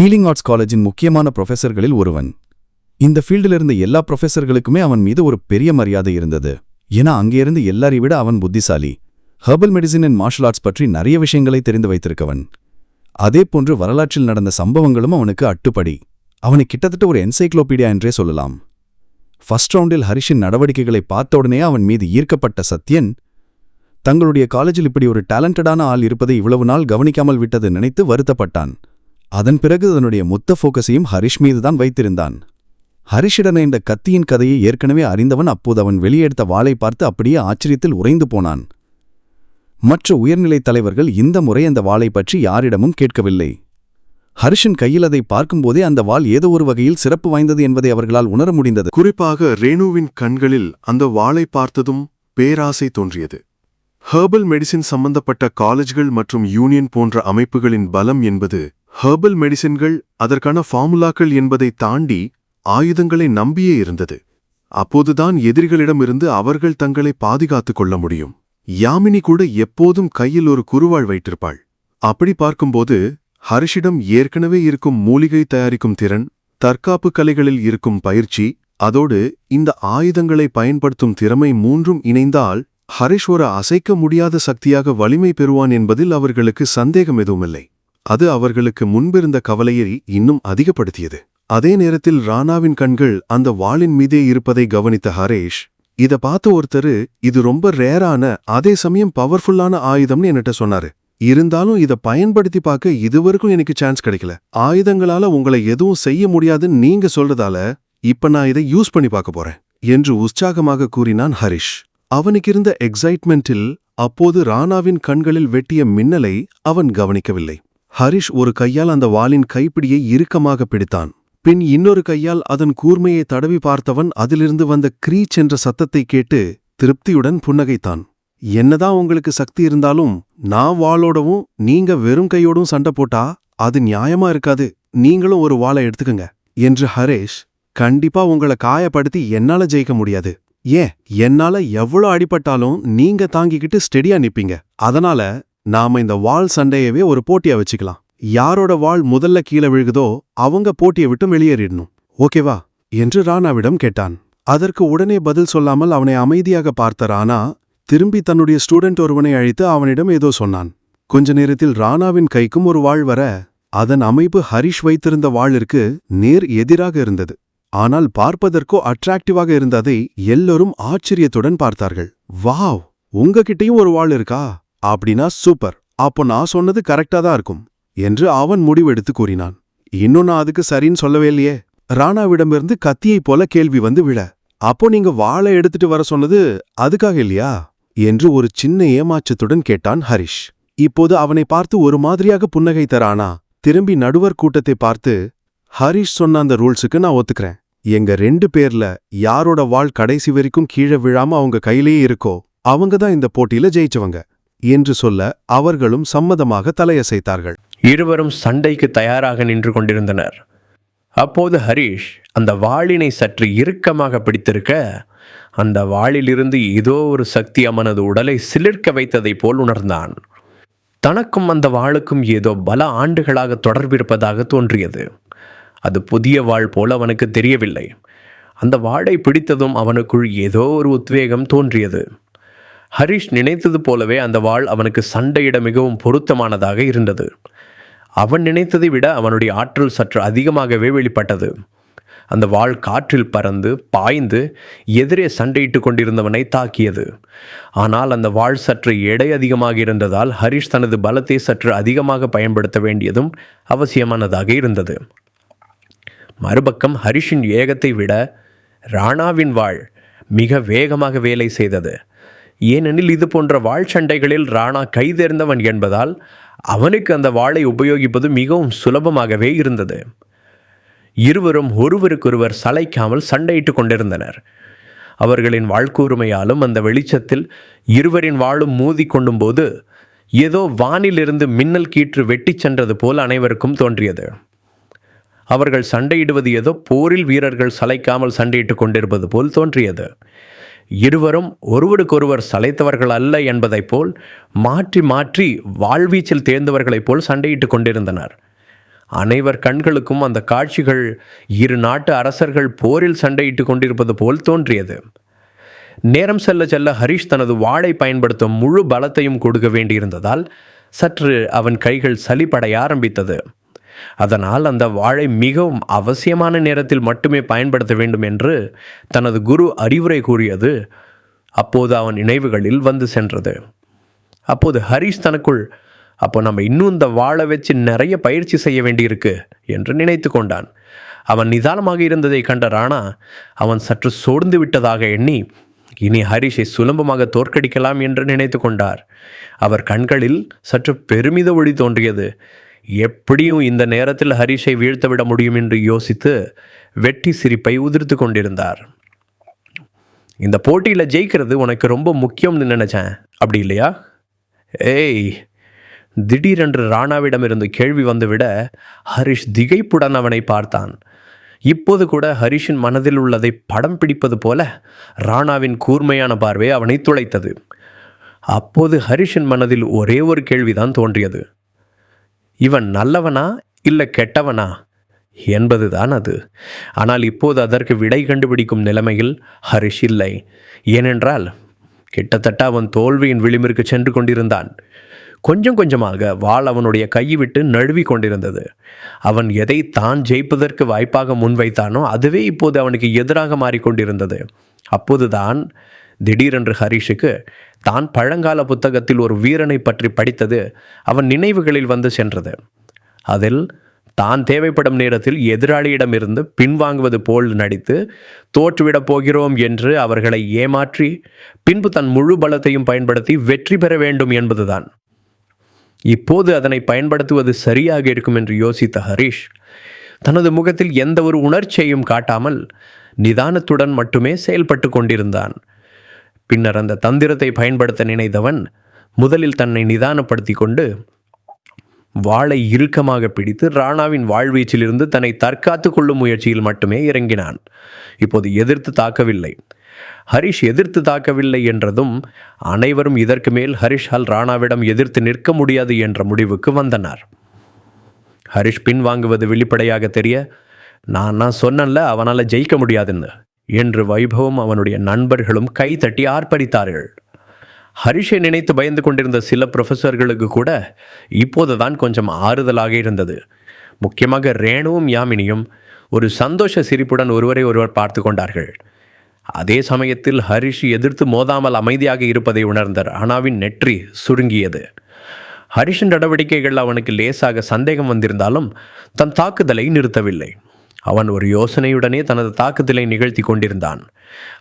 Healing arts காலேஜின் முக்கியமான ப்ரொஃபசர்களில் ஒருவன். இந்த ஃபீல்டில் இருந்த எல்லா ப்ரொஃபசர்களுக்குமே அவன் மீது ஒரு பெரிய மரியாதை இருந்தது. ஏன்னா அங்கேயிருந்து எல்லாரை விட அவன் புத்திசாலி. Herbal medicine and martial arts பற்றி நிறைய விஷயங்களை தெரிந்து வைத்திருக்கவன். அதே போன்று வரலாற்றில் நடந்த சம்பவங்களும் அவனுக்கு அட்டுப்படி. அவனை கிட்டத்தட்ட ஒரு என்சைக்ளோபீடியா என்றே சொல்லலாம். ஃபர்ஸ்ட் ரவுண்டில் ஹரிஷின் நடவடிக்கைகளை பார்த்த உடனே அவன் மீது ஈர்க்கப்பட்ட சத்யன் தங்களுடைய காலேஜில் இப்படி ஒரு டேலண்டடான ஆள் இருப்பதை இவ்வளவு நாள் கவனிக்காமல் விட்டது நினைத்து வருத்தப்பட்டான். அதன் பிறகு தன்னுடைய மொத்த ஃபோக்கஸையும் ஹரிஷ் மீதுதான் வைத்திருந்தான். ஹரிஷிடன இந்த கத்தியின் கதையை ஏற்கனவே அறிந்தவன் அப்போது அவன் வெளியெடுத்த வாளை பார்த்து அப்படியே ஆச்சரியத்தில் உறைந்து போனான். மற்ற உயர்நிலைத் தலைவர்கள் இந்த முறை அந்த வாளை பற்றி யாரிடமும் கேட்கவில்லை. ஹரிஷின் கையில் அதை பார்க்கும்போதே அந்த வாள் ஏதோ ஒரு வகையில் சிறப்பு வாய்ந்தது என்பதை அவர்களால் உணர முடிந்தது. குறிப்பாக ரேணுவின் கண்களில் அந்த வாளை பார்த்ததும் பேராசை தோன்றியது. ஹெர்பல் மெடிசின் சம்பந்தப்பட்ட காலேஜ்கள் மற்றும் யூனியன் போன்ற அமைப்புகளின் பலம் என்பது ஹெர்பல் மெடிசின்கள் அதற்கான ஃபார்முலாக்கள் என்பதை தாண்டி ஆயுதங்களை நம்பியே இருந்தது. அப்போதுதான் எதிரிகளிடமிருந்து அவர்கள் தங்களை பாதுகாத்துக் கொள்ள முடியும். யாமினி கூட எப்போதும் கையில் ஒரு குருவாள் வைத்திருப்பாள். அப்படி பார்க்கும்போது ஹரிஷிடம் ஏற்கனவே இருக்கும் மூலிகை தயாரிக்கும் திறன் தற்காப்பு கலைகளில் இருக்கும் பயிற்சி அதோடு இந்த ஆயுதங்களை பயன்படுத்தும் திறமை மூன்றும் இணைந்தால் ஹரிஷ் ஒரு அசைக்க முடியாத சக்தியாக வலிமை பெறுவான் என்பதில் அவர்களுக்கு சந்தேகம் எதுவுமில்லை. அது அவர்களுக்கு முன்பிருந்த கவலையை இன்னும் அதிகப்படுத்தியது. அதே நேரத்தில் ராணாவின் கண்கள் அந்த வாளின் மீதே இருப்பதை கவனித்த ஹரேஷ் இத பார்த்த ஒருத்தரு இது ரொம்ப ரேரான அதே சமயம் பவர்ஃபுல்லான ஆயுதம்னு என்கிட்ட சொன்னாரு. இருந்தாலும் இத பயன்படுத்தி பார்க்க இதுவரைக்கும் எனக்கு சான்ஸ் கிடைக்கல. ஆயுதங்களால உங்களை எதுவும் செய்ய முடியாதுன்னு நீங்க சொல்றதால இப்ப நான் இதை யூஸ் பண்ணி பார்க்க போறேன் என்று உற்சாகமாக கூறினான் ஹரிஷ். அவனுக்கிருந்த எக்ஸைட்மெண்டில் அப்போது ராணாவின் கண்களில் வெட்டிய மின்னலை அவன் கவனிக்கவில்லை. ஹரிஷ் ஒரு கையால் அந்த வாளின் கைப்பிடியை இறுக்கமாக பிடித்தான். பின் இன்னொரு கையால் அதன் கூர்மையை தடவி பார்த்தவன் அதிலிருந்து வந்த க்ரீச் என்ற சத்தத்தை கேட்டு திருப்தியுடன் புன்னகைத்தான். என்னதான் உங்களுக்கு சக்தி இருந்தாலும் நான் வாளோடவும் நீங்க வெறும் கையோடும் சண்டை போட்டா அது நியாயமா இருக்காது. நீங்களும் ஒரு வாளை எடுத்துக்கங்க என்று ஹரேஷ் கண்டிப்பா உங்களை காயப்படுத்தி என்னால ஜெயிக்க முடியாது. ஏன்? என்னால எவ்வளோ அடிபட்டாலும் நீங்க தாங்கிக்கிட்டு ஸ்டெடியா நிப்பீங்க. அதனால நாம இந்த வாள் சண்டையவே ஒரு போட்டியா வச்சுக்கலாம். யாரோட வாள் முதல்ல கீழே விழுகுதோ அவங்க போட்டியை விட்டு வெளியேறிடணும். ஓகேவா? என்று ராணாவிடம் கேட்டான். அதற்கு உடனே பதில் சொல்லாமல் அவனை அமைதியாக பார்த்த ராணா திரும்பி தன்னுடைய ஸ்டூடெண்ட் ஒருவனை அழைத்து அவனிடம் ஏதோ சொன்னான். கொஞ்ச நேரத்தில் ராணாவின் கைக்கும் ஒரு வாள் வர அதன் அமைப்பு ஹரிஷ் வைத்திருந்த வாளிற்கு நேர் எதிராக இருந்தது. ஆனால் பார்ப்பதற்கோ அட்ராக்டிவாக இருந்ததை எல்லோரும் ஆச்சரியத்துடன் பார்த்தார்கள். வாவ்! உங்ககிட்டயும் ஒரு வாள் இருக்கா? அப்படின்னா சூப்பர். அப்போ நான் சொன்னது கரெக்டா தான் இருக்கும் என்று அவன் முடிவெடுத்து கூறினான். இன்னும் நான் அதுக்கு சரின்னு சொல்லவே இல்லையே. ராணாவிடமிருந்து கத்தியைப் போல கேள்வி வந்து விழ அப்போ நீங்க வாழை எடுத்துட்டு வர சொன்னது அதுக்காக இல்லையா? என்று ஒரு சின்ன ஏமாற்றத்துடன் கேட்டான் ஹரிஷ். இப்போது அவனை பார்த்து ஒரு மாதிரியாக புன்னகை தரானா திரும்பி நடுவர் கூட்டத்தை பார்த்து ஹரிஷ் சொன்ன அந்த ரூல்ஸுக்கு நான் ஒத்துக்கிறேன். எங்க ரெண்டு பேர்ல யாரோட வாள் கடைசி வரைக்கும் கீழே விழாம அவங்க கையிலேயே இருக்கோ அவங்க தான் இந்த போட்டியில ஜெயிச்சவங்க. என்று சொல்ல அவர்களும் சம்மதமாக தலையசைத்தார்கள். இருவரும் சண்டைக்கு தயாராக நின்று கொண்டிருந்தனர். அப்போது ஹரிஷ் அந்த வாளினை சற்று இறுக்கமாக பிடித்திருக்க அந்த வாளிலிருந்து ஏதோ ஒரு சக்தி அவனது உடலை சிலிர்க்க வைத்ததைப் போல் உணர்ந்தான். தனக்கும் அந்த வாளுக்கும் ஏதோ பல ஆண்டுகளாக தொடர்பிருப்பதாக தோன்றியது. அது புதிய வாள் போல் அவனுக்கு தெரியவில்லை. அந்த வாளை பிடித்ததும் அவனுக்குள் ஏதோ ஒரு உத்வேகம் தோன்றியது. ஹரிஷ் நினைத்தது போலவே அந்த வாள் அவனுக்கு சண்டையிட மிகவும் பொருத்தமானதாக இருந்தது. அவன் நினைத்ததை விட அவனுடைய ஆற்றல் சற்று அதிகமாகவே வெளிப்பட்டது. அந்த வாள் காற்றில் பறந்து பாய்ந்து எதிரே சண்டையிட்டு கொண்டிருந்தவனை தாக்கியது. ஆனால் அந்த வாள் சற்று எடை அதிகமாக இருந்ததால் ஹரிஷ் தனது பலத்தை சற்று அதிகமாக பயன்படுத்த வேண்டியதும் அவசியமானதாக இருந்தது. மறுபக்கம் ஹரிஷின் ஏகத்தை விட ராணாவின் வாள் மிக வேகமாக வேலை செய்தது. ஏனெனில் இது போன்ற வாழ் சண்டைகளில் ராணா கைதேர்ந்தவன் என்பதால் அவனுக்கு அந்த வாளை உபயோகிப்பது மிகவும் சுலபமாகவே இருந்தது. இருவரும் ஒருவருக்கொருவர் சளைக்காமல் சண்டையிட்டுக் கொண்டிருந்தனர். அவர்களின் வாழ்க்கூர்மையாலும் அந்த வெளிச்சத்தில் இருவரின் வாளும் மோதி கொண்டும் போது ஏதோ வானிலிருந்து மின்னல் கீற்று வெட்டிச் சென்றது போல் அனைவருக்கும் தோன்றியது. அவர்கள் சண்டையிடுவது ஏதோ போரில் வீரர்கள் சளைக்காமல் சண்டையிட்டுக் கொண்டிருப்பது போல் தோன்றியது. இருவரும் ஒருவருக்கொருவர் சளைத்தவர்கள் அல்ல என்பதைப் போல் மாற்றி மாற்றி வாழ்வீச்சில் தேர்ந்தவர்களைப் போல் சண்டையிட்டு கொண்டிருந்தனர். அனைவர் கண்களுக்கும் அந்த காட்சிகள் இரு நாட்டு அரசர்கள் போரில் சண்டையிட்டு கொண்டிருப்பது போல் தோன்றியது. நேரம் செல்ல செல்ல ஹரிஷ் தனது வாளை பயன்படுத்தும் முழு பலத்தையும் கொடுக்க வேண்டியிருந்ததால் சற்று அவன் கைகள் சலிப்படைய ஆரம்பித்தது. அதனால் அந்த வாழை மிகவும் அவசியமான நேரத்தில் மட்டுமே பயன்படுத்த வேண்டும் என்று தனது குரு அறிவுரை கூறியது. அப்போது அவன் நினைவுகளில் வந்து சென்றது. அப்போது ஹரிஷ் தனக்குள் அப்போ நம்ம இன்னும் இந்த வாழை வச்சு நிறைய பயிற்சி செய்ய வேண்டியிருக்கு என்று நினைத்து கொண்டான். அவன் நிதானமாக இருந்ததை கண்ட ராணா அவன் சற்று சோர்ந்து விட்டதாக எண்ணி இனி ஹரிஷை சுலபமாக தோற்கடிக்கலாம் என்று நினைத்து கொண்டார். அவர் கண்களில் சற்று பெருமித ஒளி தோன்றியது. எப்படியும் இந்த நேரத்தில் ஹரிஷை வீழ்த்தவிட முடியும் என்று யோசித்து வெட்டி சிரிப்பை உதிர்த்து கொண்டிருந்தார். இந்த போட்டியில் ஜெயிக்கிறது உனக்கு ரொம்ப முக்கியம்னு நினச்சேன். அப்படி இல்லையா? ஏய் திடீரென்று ராணாவிடமிருந்து கேள்வி வந்துவிட ஹரிஷ் திகைப்புடன் அவனை பார்த்தான். இப்போது கூட ஹரிஷின் மனதில் உள்ளதை படம் பிடிப்பது போல ராணாவின் கூர்மையான பார்வை அவனை துளைத்தது. அப்போது ஹரிஷின் மனதில் ஒரே ஒரு கேள்விதான் தோன்றியது. இவன் நல்லவனா இல்லை கெட்டவனா? என்பதுதான் அது. ஆனால் இப்போது அதற்கு விடை கண்டுபிடிக்கும் நிலைமையில் ஹரிஷ் இல்லை. ஏனென்றால் கிட்டத்தட்ட அவன் தோல்வியின் விளிம்பிற்கு சென்று கொண்டிருந்தான். கொஞ்சம் கொஞ்சமாக வாள் அவனுடைய கையை விட்டு நழுவி கொண்டிருந்தது. அவன் எதை தான் ஜெயிப்பதற்கு வாய்ப்பாக முன்வைத்தானோ அதுவே இப்போது அவனுக்கு எதிராக மாறிக்கொண்டிருந்தது அப்போதுதான் திடீரென்று ஹரிஷுக்கு தான் பழங்கால புத்தகத்தில் ஒரு வீரனை பற்றி படித்தது அவன் நினைவுகளில் வந்து சென்றது. அதில் தான் தேவைப்படும் நேரத்தில் எதிராளியிடமிருந்து பின்வாங்குவது போல் நடித்து தோற்றுவிடப் போகிறோம் என்று அவர்களை ஏமாற்றி பின்பு தன் முழு பலத்தையும் பயன்படுத்தி வெற்றி பெற வேண்டும் என்பதுதான். இப்போது அதனை பயன்படுத்துவது சரியாக இருக்கும் என்று யோசித்த ஹரிஷ் தனது முகத்தில் எந்த ஒரு உணர்ச்சியையும் காட்டாமல் நிதானத்துடன் மட்டுமே செயல்பட்டு கொண்டிருந்தான். பின்னர் அந்த தந்திரத்தை பயன்படுத்த நினைத்தவன் முதலில் தன்னை நிதானப்படுத்தி கொண்டு வாளை இறுக்கமாக பிடித்து ராணாவின் வாழ்வீச்சிலிருந்து தன்னை தற்காத்து கொள்ளும் முயற்சியில் மட்டுமே இறங்கினான். இப்போது எதிர்த்து தாக்கவில்லை. ஹரிஷ் எதிர்த்து தாக்கவில்லை என்றதும் அனைவரும் இதற்கு மேல் ஹரிஷால் ராணாவிடம் எதிர்த்து நிற்க முடியாது என்ற முடிவுக்கு வந்தனர். ஹரிஷ் பின்வாங்குவது வெளிப்படையாக தெரிய நான் நான் சொன்னேன்ல அவனால் ஜெயிக்க முடியாதுன்னு. என்று வைபவம் அவனுடைய நண்பர்களும் கை தட்டி ஆர்ப்பரித்தார்கள். ஹரிஷை நினைத்து பயந்து கொண்டிருந்த சில ப்ரொஃபஸர்களுக்கு கூட இப்போதுதான் கொஞ்சம் ஆறுதலாக இருந்தது. முக்கியமாக ரேணுவும் யாமினியும் ஒரு சந்தோஷ சிரிப்புடன் ஒருவரை ஒருவர் பார்த்து கொண்டார்கள். அதே சமயத்தில் ஹரிஷ் எதிர்த்து மோதாமல் அமைதியாக இருப்பதை உணர்ந்தார். அனாவின் நெற்றி சுருங்கியது. ஹரிஷின் நடவடிக்கைகள் அவனுக்கு லேசாக சந்தேகம் வந்திருந்தாலும் தன் தாக்குதலை நிறுத்தவில்லை. அவன் ஒரு யோசனையுடனே தனது தாக்குதலை நிகழ்த்தி கொண்டிருந்தான்.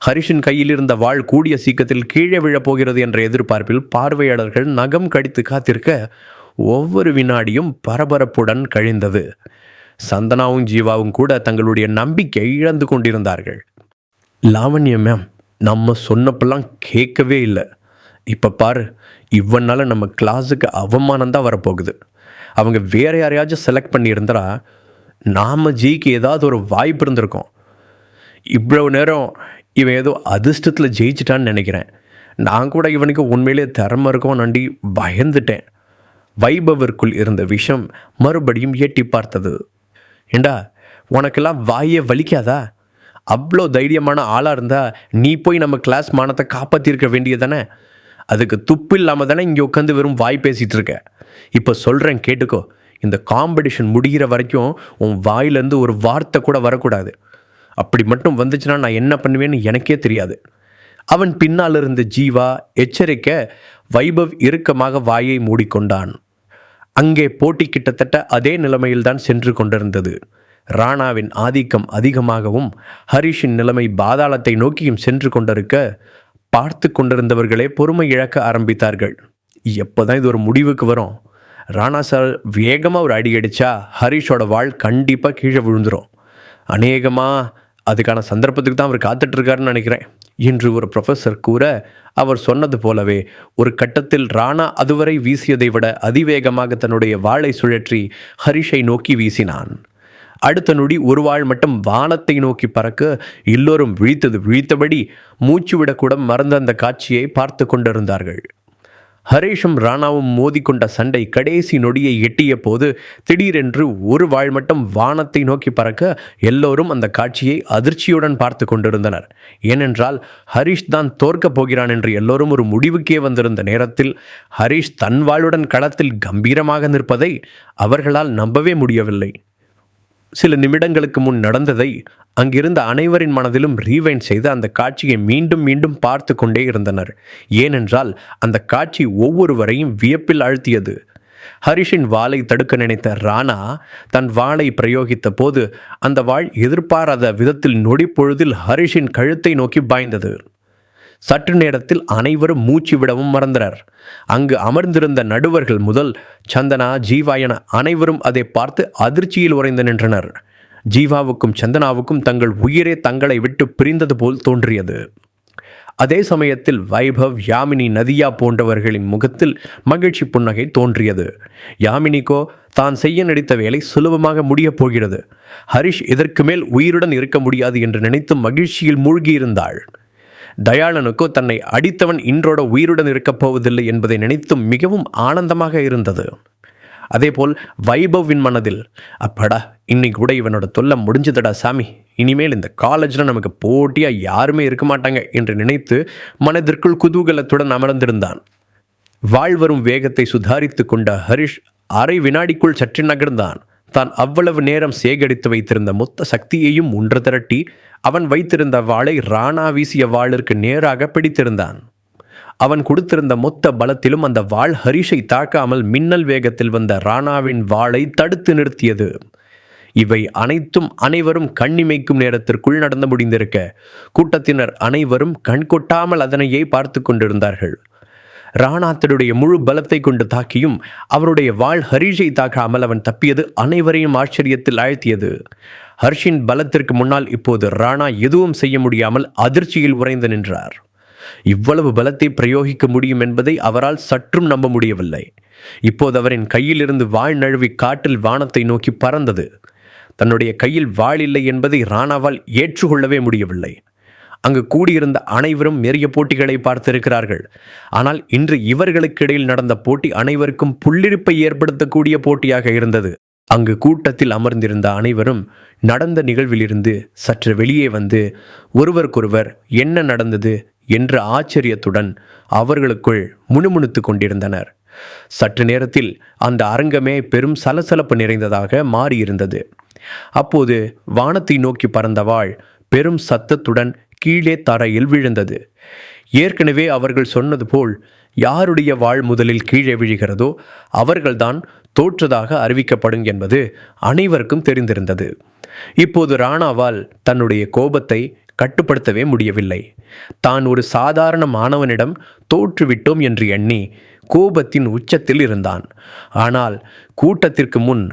ஹரிஷின் கையில் இருந்த வாள் கூடிய சீக்கத்தில் கீழே விழப் போகிறது என்ற எதிர்பார்ப்பில் பார்வையாளர்கள் நகம் கடித்து காத்திருக்க ஒவ்வொரு வினாடியும் பரபரப்புடன் கழிந்தது. சந்தனாவும் ஜீவாவும் கூட தங்களுடைய நம்பிக்கை இழந்து கொண்டிருந்தார்கள். லாவண்யம் மேம் நம்ம சொன்னப்பெல்லாம் கேட்கவே இல்லை. இப்போ பாரு இவனால நம்ம கிளாஸுக்கு அவமானம் தான் வரப்போகுது. அவங்க வேற யாரையாச்சும் செலக்ட் பண்ணியிருந்தா நாம் ஜெயிக்க ஏதாவது ஒரு வாய்ப்பு இருந்திருக்கும். இவ்வளவு நேரம் இவன் ஏதோ அதிர்ஷ்டத்தில் ஜெயிச்சிட்டான்னு நினைக்கிறேன். நான் கூட இவனுக்கு உண்மையிலே திறமை இருக்கும் நண்டி பயந்துட்டேன். வைபவிற்குள் இருந்த விஷம் மறுபடியும் எட்டி பார்த்தது. ஏண்டா உனக்கெல்லாம் வாயே வலிக்காதா? அவ்வளோ தைரியமான ஆளாக இருந்தால் நீ போய் நம்ம கிளாஸ் மானத்தை காப்பாற்றிருக்க வேண்டியதானே அதுக்கு துப்பு இல்லாமல் தானே இங்கே உட்காந்து வெறும் வாய் பேசிகிட்டு இருக்க. இப்போ சொல்கிறேன் கேட்டுக்கோ. இந்த காம்படிஷன் முடிகிற வரைக்கும் உன் வாயிலேருந்து ஒரு வார்த்தை கூட வரக்கூடாது. அப்படி மட்டும் வந்துச்சுன்னா நான் என்ன பண்ணுவேன்னு எனக்கே தெரியாது. அவன் பின்னால் இருந்த ஜீவா எச்சரிக்க வைபவ் இறுக்கமாக வாயை மூடிக்கொண்டான். அங்கே போட்டி கிட்டத்தட்ட அதே நிலைமையில்தான் சென்று கொண்டிருந்தது. ராணாவின் ஆதிக்கம் அதிகமாகவும் ஹரிஷின் நிலைமை பாதாளத்தை நோக்கியும் சென்று கொண்டிருக்க பார்த்து கொண்டிருந்தவர்களே பொறுமை இழக்க ஆரம்பித்தார்கள். எப்போதான் இது ஒரு முடிவுக்கு வரும். ராணா சார் வேகமாக ஒரு அடி அடித்தா ஹரிஷோட வாழ் கண்டிப்பாக கீழே விழுந்துரும். அநேகமாக அதுக்கான சந்தர்ப்பத்துக்கு தான் அவர் காத்துட்ருக்காருன்னு நினைக்கிறேன். என்று ஒரு ப்ரொஃபஸர் கூற அவர் சொன்னது போலவே ஒரு கட்டத்தில் ராணா அதுவரை வீசியதை விட அதிவேகமாக தன்னுடைய வாளை சுழற்றி ஹரிஷை நோக்கி வீசினான். அடுத்த நொடி ஒரு வாழ் மட்டும் வானத்தை நோக்கி பறக்க எல்லோரும் விழித்தது. விழித்தபடி மூச்சு விடக்கூட மறந்த அந்த காட்சியை பார்த்து கொண்டிருந்தார்கள். ஹரீஷும் ராணாவும் மோதிக்கொண்ட சண்டை கடைசி நொடியை எட்டிய போது திடீரென்று ஒரு வாழ் மட்டும் வானத்தை நோக்கி பறக்க எல்லோரும் அந்த காட்சியை அதிர்ச்சியுடன் பார்த்து கொண்டிருந்தனர். ஏனென்றால் ஹரீஷ் தான் தோற்கப் போகிறான் என்று எல்லோரும் ஒரு முடிவுக்கே வந்திருந்த நேரத்தில் ஹரீஷ் தன் வாளுடன் களத்தில் கம்பீரமாக நிற்பதை அவர்களால் நம்பவே முடியவில்லை. சில நிமிடங்களுக்கு முன் நடந்ததை அங்கிருந்த அனைவரின் மனதிலும் ரீவைண்ட் செய்து அந்த காட்சியை மீண்டும் மீண்டும் பார்த்து கொண்டே இருந்தனர். ஏனென்றால் அந்த காட்சி ஒவ்வொருவரையும் வியப்பில் ஆழ்த்தியது ஹரிஷின் வாளை தடுக்க நினைத்த ராணா தன் வாளை பிரயோகித்த போது அந்த வாள் எதிர்பாராத விதத்தில் நொடிப்பொழுதில் ஹரிஷின் கழுத்தை நோக்கி பாய்ந்தது. சற்று நேரத்தில் அனைவரும் மூச்சு விடவும் மறந்தனர். அங்கு அமர்ந்திருந்த நடுவர்கள் முதல் சந்தனா ஜீவா என அனைவரும் அதை பார்த்து அதிர்ச்சியில் உறைந்து நின்றனர். ஜீவாவுக்கும் சந்தனாவுக்கும் தங்கள் உயிரே தங்களை விட்டு பிரிந்தது போல் தோன்றியது. அதே சமயத்தில் வைபவ் யாமினி நதியா போன்றவர்களின் முகத்தில் மகிழ்ச்சி புன்னகை தோன்றியது. யாமினிக்கோ தான் செய்ய நடித்த வேலை சுலபமாக முடியப் போகிறது. ஹரிஷ் இதற்கு மேல் உயிருடன் இருக்க முடியாது என்று நினைத்து மகிழ்ச்சியில் மூழ்கியிருந்தாள். தயாளனுக்கோ தன்னை அடித்தவன் இன்றோட உயிருடன் இருக்கப் போவதில்லை என்பதை நினைத்தும் மிகவும் ஆனந்தமாக இருந்தது. அதேபோல் வைபவின் மனதில் அப்படா இன்னைக்கு கூட இவனோட தொல்லை முடிஞ்சதடா சாமி. இனிமேல் இந்த காலேஜில் நமக்கு போட்டியாக யாருமே இருக்க மாட்டாங்க என்று நினைத்து மனதிற்குள் குதூகலத்துடன் அமர்ந்திருந்தான். வாழ்வரும் வேகத்தை சுதாரித்து கொண்ட ஹரிஷ் அரை வினாடிக்குள் சற்று நகர்ந்தான். தான் அவ்வளவு நேரம் சேகரித்து வைத்திருந்த மொத்த சக்தியையும் ஒன்று திரட்டி அவன் வைத்திருந்த வாளை ராணா வீசிய வாளிற்கு நேராக பிடித்திருந்தான். அவன் கொடுத்திருந்த மொத்த பலத்திலும் அந்த வாள் ஹரிஷை தாக்காமல் மின்னல் வேகத்தில் வந்த ராணாவின் வாளை தடுத்து நிறுத்தியது. இவை அனைத்தும் அனைவரும் கண்ணிமைக்கும் நேரத்திற்குள் நடந்து முடிந்திருக்க கூட்டத்தினர் அனைவரும் கண்கொட்டாமல் அதனையே பார்த்து கொண்டிருந்தார்கள். ராணா முழு பலத்தை கொண்டு தாக்கியும் அவருடைய வாள் ஹரிஷை தாக்காமல் அவன் தப்பியது அனைவரையும் ஆச்சரியத்தில் ஆழ்த்தியது. ஹர்ஷின் பலத்திற்கு முன்னால் இப்போது ராணா எதுவும் செய்ய முடியாமல் அதிர்ச்சியில் உறைந்து நின்றார். இவ்வளவு பலத்தை பிரயோகிக்க முடியும் என்பதை அவரால் சற்றும் நம்ப முடியவில்லை. இப்போது அவரின் கையிலிருந்து வாழ் நழுவி காட்டில் வானத்தை நோக்கி பறந்தது. தன்னுடைய கையில் வாள் இல்லை என்பதை ராணாவால் ஏற்றுக்கொள்ளவே முடியவில்லை. அங்கு கூடியிருந்த அனைவரும் நிறைய போட்டிகளை பார்த்திருக்கிறார்கள். ஆனால் இன்று இவர்களுக்கு இடையில் நடந்த போட்டி அனைவருக்கும் புள்ளிருப்பை ஏற்படுத்தக்கூடிய போட்டியாக இருந்தது. அங்கு கூட்டத்தில் அமர்ந்திருந்த அனைவரும் நடந்த நிகழ்விலிருந்து சற்று வெளியே வந்து ஒருவருக்கொருவர் என்ன நடந்தது என்ற ஆச்சரியத்துடன் அவர்களுக்குள் முணுமுணுத்து கொண்டிருந்தனர். சற்று நேரத்தில் அந்த அரங்கமே பெரும் சலசலப்பு நிறைந்ததாக மாறியிருந்தது. அப்போது வானத்தை நோக்கி பறந்த வாள் பெரும் சத்தத்துடன் கீழே தரையில் விழுந்தது. ஏற்கனவே அவர்கள் சொன்னது போல் யாருடைய வாழ் முதலில் கீழே விழுகிறதோ அவர்கள்தான் தோற்றதாக அறிவிக்கப்படும் என்பது அனைவருக்கும் தெரிந்திருந்தது. இப்போது ராணாவால் தன்னுடைய கோபத்தை கட்டுப்படுத்தவே முடியவில்லை. தான் ஒரு சாதாரண மாணவனிடம் தோற்றுவிட்டோம் என்று எண்ணி கோபத்தின் உச்சத்தில் இருந்தான். ஆனால் கூட்டத்திற்கு முன்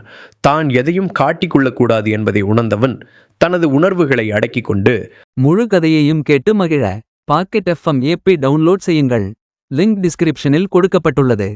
தான் எதையும் காட்டிக்கொள்ளக்கூடாது என்பதை உணர்ந்தவன் தனது உணர்வுகளை அடக்கிக் கொண்டு முழு கதையையும் கேட்டு மகிழ. பாக்கெட் எஃப்எம் ஏபி டவுன்லோட் செய்யுங்கள். லிங்க் டிஸ்கிரிப்ஷனில் கொடுக்கப்பட்டுள்ளது.